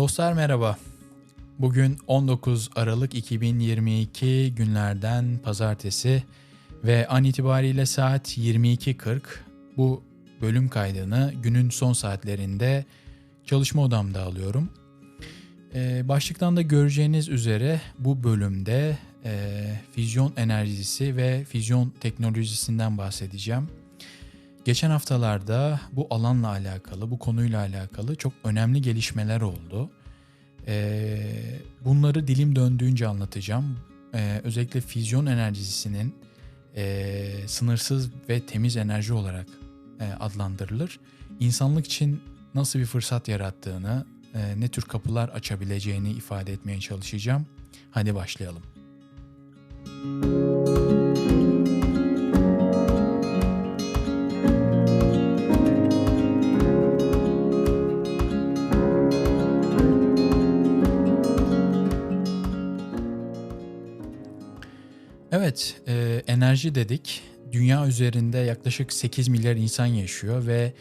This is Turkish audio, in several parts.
Dostlar merhaba. Bugün 19 Aralık 2022 günlerden pazartesi ve an itibariyle saat 22.40. Bu bölüm kaydını günün son saatlerinde çalışma odamda alıyorum. Ee, başlıktan da göreceğiniz üzere bu bölümde e, füzyon enerjisi ve füzyon teknolojisinden bahsedeceğim. Geçen haftalarda bu alanla alakalı, bu konuyla alakalı çok önemli gelişmeler oldu. Ee, bunları dilim döndüğünce anlatacağım. Ee, özellikle füzyon enerjisinin e, sınırsız ve temiz enerji olarak e, adlandırılır. İnsanlık için nasıl bir fırsat yarattığını, e, ne tür kapılar açabileceğini ifade etmeye çalışacağım. Hadi başlayalım. Evet, e, enerji dedik. Dünya üzerinde yaklaşık 8 milyar insan yaşıyor ve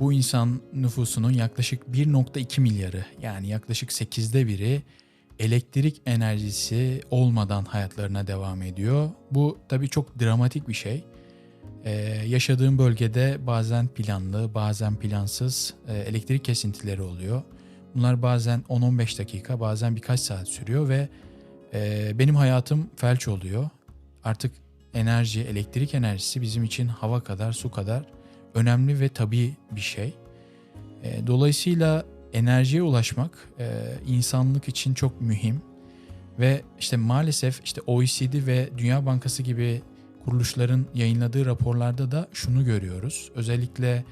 bu insan nüfusunun yaklaşık 1.2 milyarı yani yaklaşık 8'de biri elektrik enerjisi olmadan hayatlarına devam ediyor. Bu tabii çok dramatik bir şey. Ee, yaşadığım bölgede bazen planlı, bazen plansız e, elektrik kesintileri oluyor. Bunlar bazen 10-15 dakika, bazen birkaç saat sürüyor ve e, benim hayatım felç oluyor. Artık enerji, elektrik enerjisi bizim için hava kadar, su kadar önemli ve tabii bir şey. E, dolayısıyla enerjiye ulaşmak e, insanlık için çok mühim ve işte maalesef işte OECD ve Dünya Bankası gibi kuruluşların yayınladığı raporlarda da şunu görüyoruz. Özellikle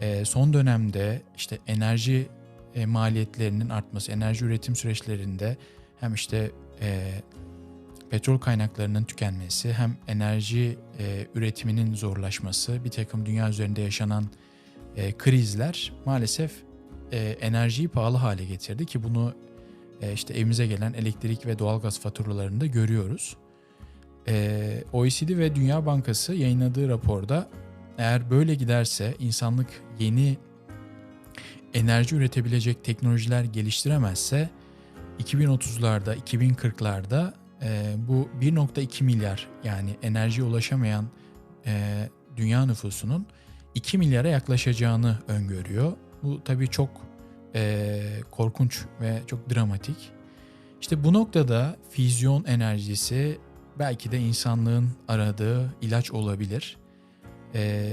e, son dönemde işte enerji e, maliyetlerinin artması, enerji üretim süreçlerinde hem işte e, petrol kaynaklarının tükenmesi hem enerji e, üretiminin zorlaşması, bir takım dünya üzerinde yaşanan e, krizler maalesef e, enerjiyi pahalı hale getirdi ki bunu e, işte evimize gelen elektrik ve doğalgaz faturalarında görüyoruz. E, OECD ve Dünya Bankası yayınladığı raporda eğer böyle giderse insanlık yeni enerji üretebilecek teknolojiler geliştiremezse 2030'larda, 2040'larda e, bu 1.2 milyar yani enerjiye ulaşamayan e, dünya nüfusunun 2 milyara yaklaşacağını öngörüyor. Bu tabii çok e, korkunç ve çok dramatik. İşte bu noktada füzyon enerjisi belki de insanlığın aradığı ilaç olabilir. E,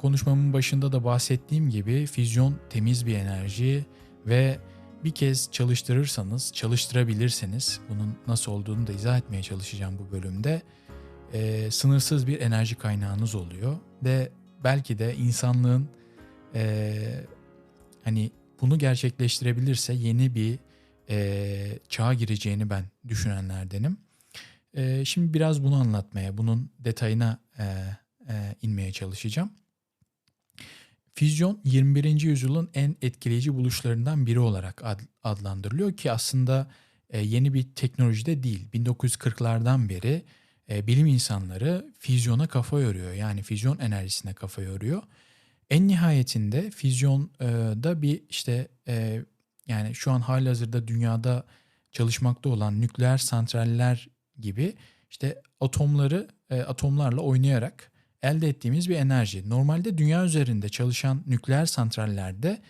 konuşmamın başında da bahsettiğim gibi füzyon temiz bir enerji ve bir kez çalıştırırsanız, çalıştırabilirseniz, bunun nasıl olduğunu da izah etmeye çalışacağım bu bölümde. E, sınırsız bir enerji kaynağınız oluyor ve belki de insanlığın e, hani bunu gerçekleştirebilirse yeni bir e, çağa gireceğini ben düşünenlerdenim. E, şimdi biraz bunu anlatmaya, bunun detayına e, e, inmeye çalışacağım. Füzyon 21. yüzyılın en etkileyici buluşlarından biri olarak adlandırılıyor ki aslında e, yeni bir teknoloji de değil. 1940'lardan beri e, bilim insanları füzyona kafa yoruyor. Yani füzyon enerjisine kafa yoruyor. En nihayetinde füzyonda bir işte e, yani şu an halihazırda dünyada çalışmakta olan nükleer santraller gibi işte atomları atomlarla oynayarak elde ettiğimiz bir enerji. Normalde dünya üzerinde çalışan nükleer santrallerde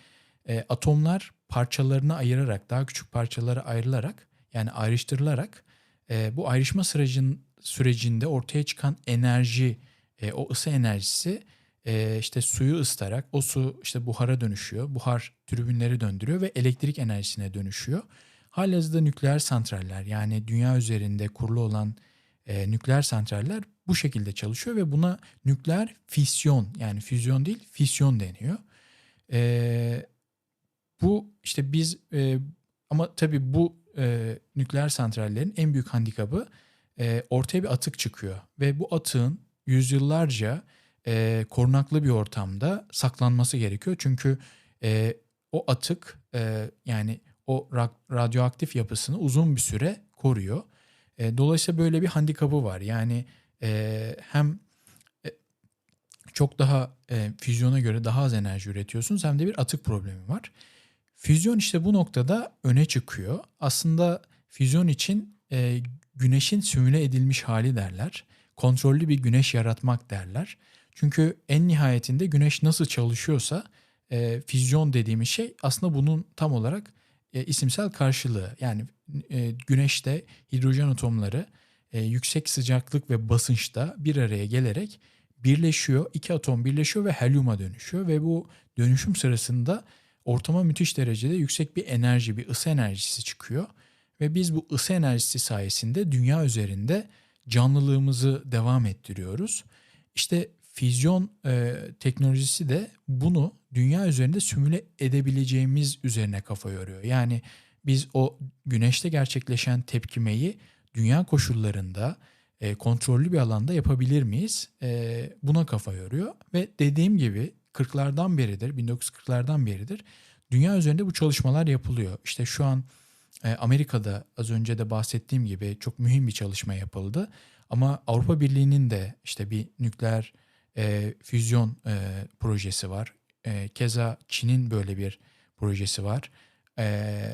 e, atomlar parçalarına ayırarak, daha küçük parçalara ayrılarak yani ayrıştırılarak e, bu ayrışma sürecin, sürecinde ortaya çıkan enerji, e, o ısı enerjisi e, işte suyu ısıtarak o su işte buhara dönüşüyor. Buhar tribünleri döndürüyor ve elektrik enerjisine dönüşüyor. Halihazırda nükleer santraller yani dünya üzerinde kurulu olan e, nükleer santraller bu şekilde çalışıyor ve buna nükleer fisyon yani füzyon değil fisyon deniyor. E, bu işte biz e, ama tabii bu e, nükleer santrallerin en büyük handikabı e, ortaya bir atık çıkıyor ve bu atığın yüzyıllarca e, korunaklı bir ortamda saklanması gerekiyor çünkü e, o atık e, yani o radyoaktif yapısını uzun bir süre koruyor. E, dolayısıyla böyle bir handikapı var. Yani e, hem çok daha e, füzyona göre daha az enerji üretiyorsunuz hem de bir atık problemi var. Füzyon işte bu noktada öne çıkıyor. Aslında füzyon için e, güneşin simüle edilmiş hali derler. Kontrollü bir güneş yaratmak derler. Çünkü en nihayetinde güneş nasıl çalışıyorsa e, füzyon dediğimiz şey aslında bunun tam olarak e, isimsel karşılığı. Yani e, güneşte hidrojen atomları e, yüksek sıcaklık ve basınçta bir araya gelerek birleşiyor. İki atom birleşiyor ve helyuma dönüşüyor ve bu dönüşüm sırasında ortama müthiş derecede yüksek bir enerji, bir ısı enerjisi çıkıyor. Ve biz bu ısı enerjisi sayesinde dünya üzerinde canlılığımızı devam ettiriyoruz. İşte füzyon e, teknolojisi de bunu dünya üzerinde simüle edebileceğimiz üzerine kafa yoruyor. Yani biz o güneşte gerçekleşen tepkimeyi dünya koşullarında e, kontrollü bir alanda yapabilir miyiz? E, buna kafa yoruyor ve dediğim gibi 40'lardan beridir, 1940'lardan beridir dünya üzerinde bu çalışmalar yapılıyor. İşte şu an e, Amerika'da az önce de bahsettiğim gibi çok mühim bir çalışma yapıldı. Ama Avrupa Birliği'nin de işte bir nükleer e, füzyon e, projesi var. E, keza Çin'in böyle bir projesi var. E,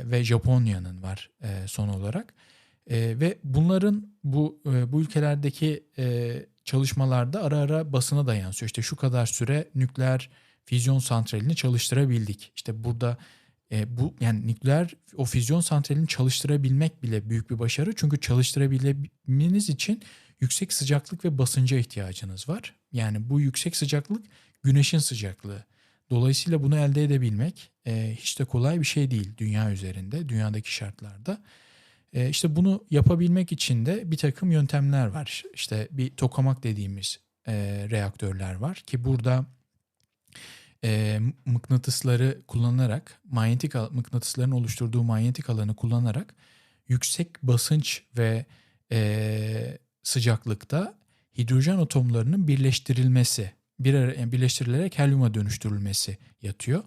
ve Japonya'nın var e, son olarak. E, ve bunların bu e, bu ülkelerdeki e, çalışmalarda ara ara basına da yansıyor. İşte şu kadar süre nükleer füzyon santralini çalıştırabildik. İşte burada e, bu yani nükleer o füzyon santralini çalıştırabilmek bile büyük bir başarı. Çünkü çalıştırabilmeniz için yüksek sıcaklık ve basınca ihtiyacınız var. Yani bu yüksek sıcaklık güneşin sıcaklığı. Dolayısıyla bunu elde edebilmek e, hiç de kolay bir şey değil dünya üzerinde, dünyadaki şartlarda. E, işte bunu yapabilmek için de bir takım yöntemler var. İşte bir tokamak dediğimiz e, reaktörler var ki burada e, mıknatısları kullanarak, manyetik mıknatısların oluşturduğu manyetik alanı kullanarak yüksek basınç ve e, sıcaklıkta hidrojen atomlarının birleştirilmesi, bir yani birleştirilerek helyuma dönüştürülmesi yatıyor.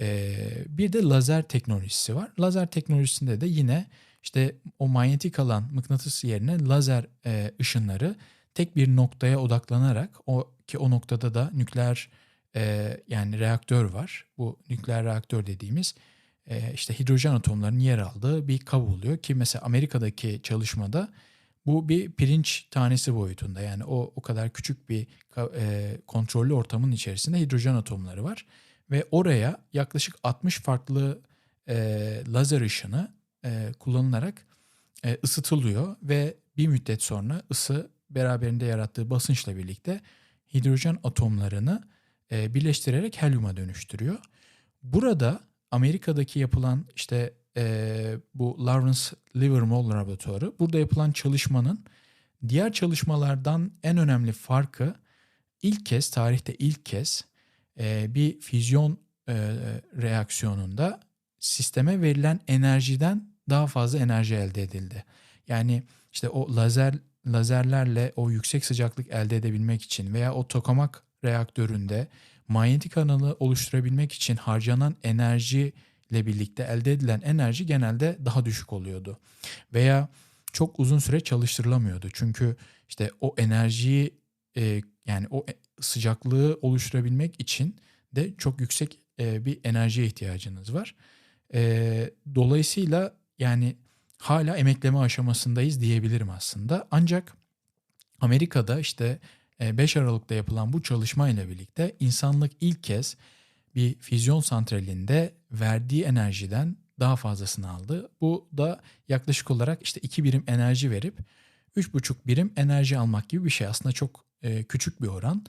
E, bir de lazer teknolojisi var. Lazer teknolojisinde de yine işte o manyetik alan mıknatıs yerine lazer e, ışınları tek bir noktaya odaklanarak o ki o noktada da nükleer e, yani reaktör var. Bu nükleer reaktör dediğimiz e, işte hidrojen atomlarının yer aldığı bir kap oluyor ki mesela Amerika'daki çalışmada bu bir pirinç tanesi boyutunda yani o o kadar küçük bir e, kontrollü ortamın içerisinde hidrojen atomları var ve oraya yaklaşık 60 farklı e, lazer ışını e, kullanılarak e, ısıtılıyor ve bir müddet sonra ısı beraberinde yarattığı basınçla birlikte hidrojen atomlarını e, birleştirerek helyuma dönüştürüyor. Burada Amerika'daki yapılan işte e, bu Lawrence Livermore Laboratuvarı burada yapılan çalışmanın diğer çalışmalardan en önemli farkı ilk kez tarihte ilk kez e, bir füzyon e, reaksiyonunda sisteme verilen enerjiden daha fazla enerji elde edildi. Yani işte o lazer lazerlerle o yüksek sıcaklık elde edebilmek için veya o tokamak reaktöründe manyetik alanı oluşturabilmek için harcanan enerji ile birlikte elde edilen enerji genelde daha düşük oluyordu. Veya çok uzun süre çalıştırılamıyordu. Çünkü işte o enerjiyi e, yani o e, sıcaklığı oluşturabilmek için de çok yüksek e, bir enerjiye ihtiyacınız var. E, dolayısıyla yani hala emekleme aşamasındayız diyebilirim aslında. Ancak Amerika'da işte 5 e, Aralık'ta yapılan bu çalışma ile birlikte insanlık ilk kez bir füzyon santralinde verdiği enerjiden daha fazlasını aldı. Bu da yaklaşık olarak işte 2 birim enerji verip 3,5 birim enerji almak gibi bir şey. Aslında çok e, küçük bir oran.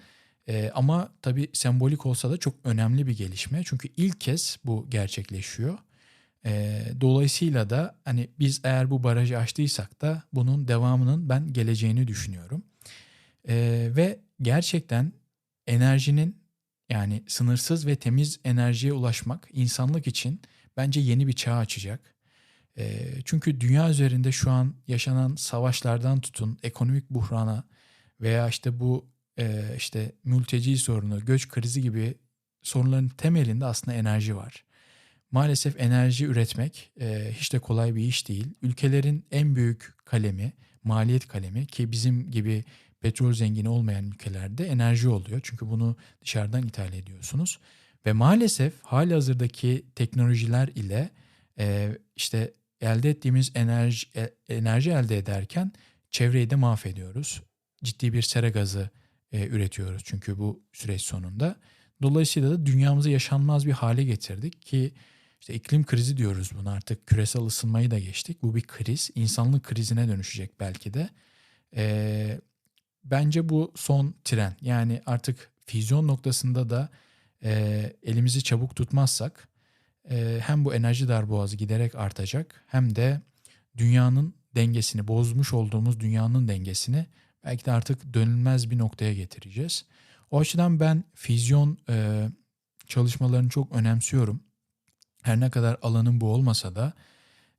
E, ama tabii sembolik olsa da çok önemli bir gelişme. Çünkü ilk kez bu gerçekleşiyor. E, dolayısıyla da hani biz eğer bu barajı açtıysak da bunun devamının ben geleceğini düşünüyorum. E, ve gerçekten enerjinin yani sınırsız ve temiz enerjiye ulaşmak insanlık için bence yeni bir çağ açacak. E, çünkü dünya üzerinde şu an yaşanan savaşlardan tutun ekonomik buhrana veya işte bu e, işte mülteci sorunu, göç krizi gibi sorunların temelinde aslında enerji var. Maalesef enerji üretmek e, hiç de kolay bir iş değil. Ülkelerin en büyük kalemi, maliyet kalemi ki bizim gibi petrol zengini olmayan ülkelerde enerji oluyor. Çünkü bunu dışarıdan ithal ediyorsunuz. Ve maalesef hali hazırdaki teknolojiler ile e, işte elde ettiğimiz enerji, e, enerji elde ederken çevreyi de mahvediyoruz. Ciddi bir sera gazı e, üretiyoruz çünkü bu süreç sonunda. Dolayısıyla da dünyamızı yaşanmaz bir hale getirdik ki işte iklim krizi diyoruz buna artık küresel ısınmayı da geçtik. Bu bir kriz, insanlık krizine dönüşecek belki de. E, bence bu son tren yani artık füzyon noktasında da e, elimizi çabuk tutmazsak e, hem bu enerji darboğazı giderek artacak hem de dünyanın dengesini bozmuş olduğumuz dünyanın dengesini belki de artık dönülmez bir noktaya getireceğiz. O açıdan ben füzyon e, çalışmalarını çok önemsiyorum. Her ne kadar alanım bu olmasa da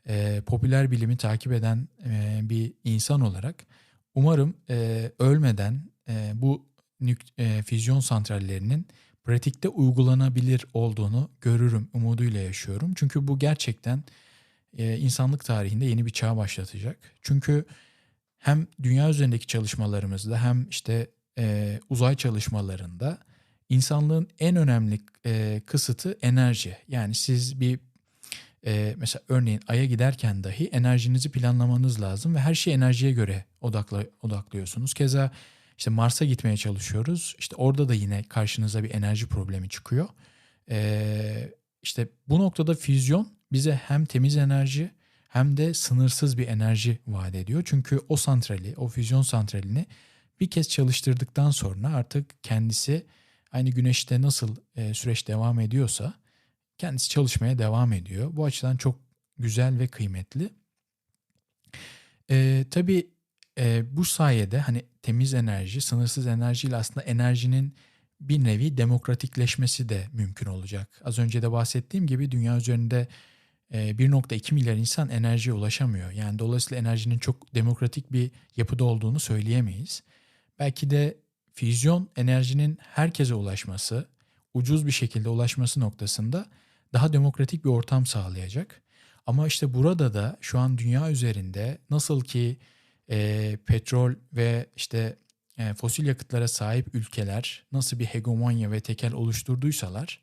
e, popüler bilimi takip eden e, bir insan olarak umarım e, ölmeden e, bu nük- e, füzyon santrallerinin pratikte uygulanabilir olduğunu görürüm umuduyla yaşıyorum. Çünkü bu gerçekten e, insanlık tarihinde yeni bir çağ başlatacak. Çünkü hem dünya üzerindeki çalışmalarımızda hem işte e, uzay çalışmalarında insanlığın en önemli e, kısıtı enerji. Yani siz bir e, mesela örneğin Ay'a giderken dahi enerjinizi planlamanız lazım ve her şeyi enerjiye göre odakla, odaklıyorsunuz. Keza işte Mars'a gitmeye çalışıyoruz. İşte orada da yine karşınıza bir enerji problemi çıkıyor. Ee, işte bu noktada füzyon bize hem temiz enerji hem de sınırsız bir enerji vaat ediyor. Çünkü o santrali, o füzyon santralini bir kez çalıştırdıktan sonra artık kendisi aynı güneşte nasıl e, süreç devam ediyorsa kendisi çalışmaya devam ediyor. Bu açıdan çok güzel ve kıymetli. E, tabii e, bu sayede hani temiz enerji, sınırsız enerjiyle aslında enerjinin bir nevi demokratikleşmesi de mümkün olacak. Az önce de bahsettiğim gibi dünya üzerinde 1.2 milyar insan enerjiye ulaşamıyor. Yani dolayısıyla enerjinin çok demokratik bir yapıda olduğunu söyleyemeyiz. Belki de füzyon enerjinin herkese ulaşması, ucuz bir şekilde ulaşması noktasında daha demokratik bir ortam sağlayacak. Ama işte burada da şu an dünya üzerinde nasıl ki e, petrol ve işte e, fosil yakıtlara sahip ülkeler nasıl bir hegemonya ve tekel oluşturduysalar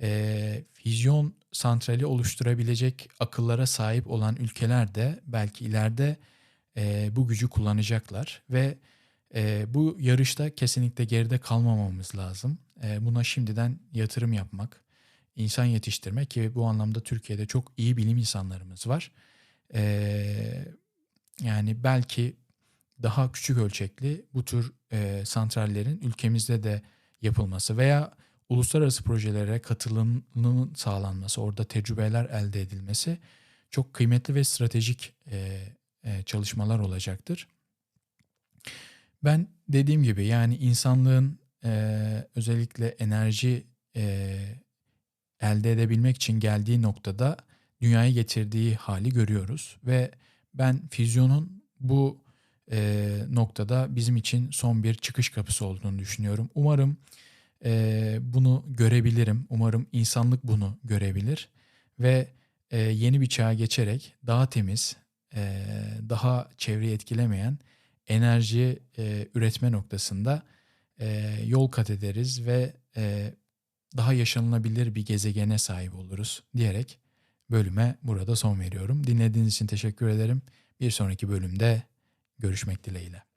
e, füzyon santrali oluşturabilecek akıllara sahip olan ülkeler de belki ileride e, bu gücü kullanacaklar ve e, bu yarışta kesinlikle geride kalmamamız lazım. E, buna şimdiden yatırım yapmak, insan yetiştirmek ki bu anlamda Türkiye'de çok iyi bilim insanlarımız var. E, yani belki daha küçük ölçekli bu tür e, santrallerin ülkemizde de yapılması veya uluslararası projelere katılımının sağlanması, orada tecrübeler elde edilmesi çok kıymetli ve stratejik e, e, çalışmalar olacaktır. Ben dediğim gibi yani insanlığın e, özellikle enerji e, elde edebilmek için geldiği noktada dünyaya getirdiği hali görüyoruz ve ben füzyonun bu e, noktada bizim için son bir çıkış kapısı olduğunu düşünüyorum. Umarım e, bunu görebilirim. Umarım insanlık bunu görebilir ve e, yeni bir çağa geçerek daha temiz, e, daha çevreyi etkilemeyen enerji e, üretme noktasında e, yol kat ederiz ve e, daha yaşanılabilir bir gezegene sahip oluruz diyerek bölüme burada son veriyorum. Dinlediğiniz için teşekkür ederim. Bir sonraki bölümde görüşmek dileğiyle.